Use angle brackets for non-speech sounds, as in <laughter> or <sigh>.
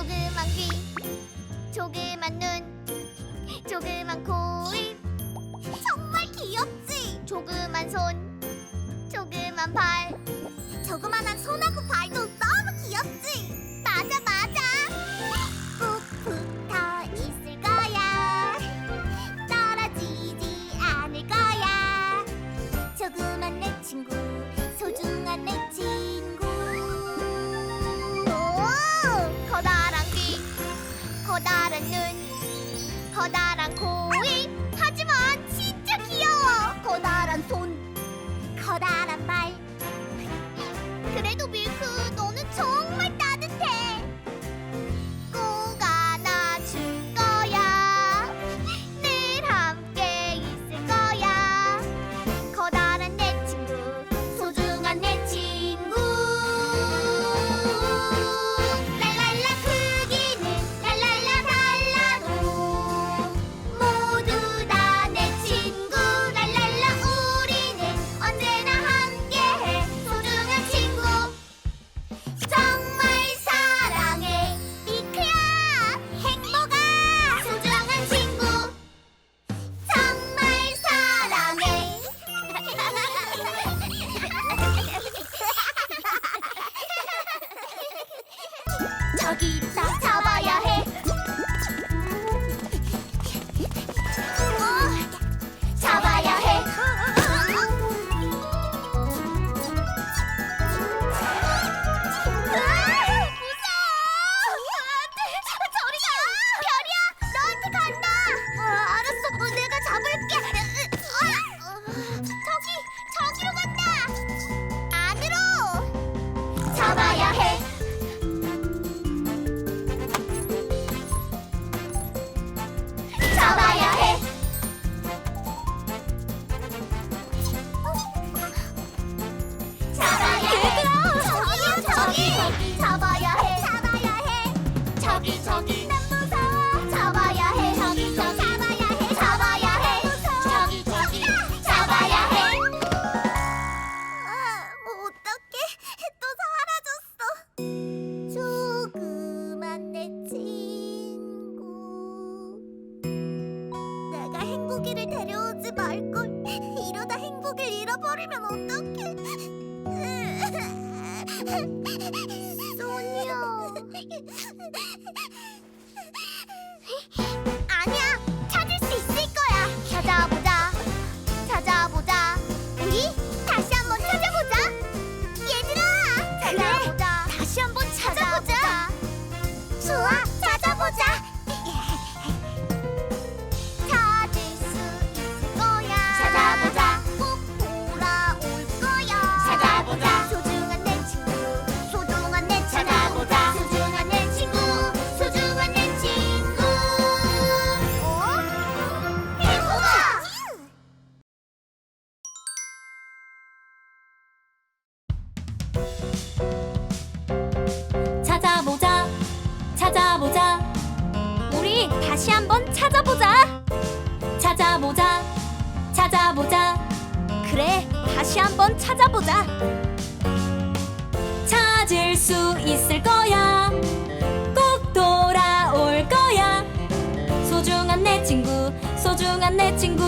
조그만 귀 조그만 눈 조그만 코입 정말 귀엽지? 조그만 손 조그만 발 커다란 고잉 하지만 진짜 귀여워. 커다란 손. 커다란 ぎ 거북이를 데려오지 말걸. 이러다 행복을 잃어버리면 어떡해. <laughs> 소녀. 찾아보자. 찾아보자. 찾아보자. 그래, 다시 한번 찾아보자. 찾을 수 있을 거야. 꼭 돌아올 거야. 소중한 내 친구, 소중한 내 친구.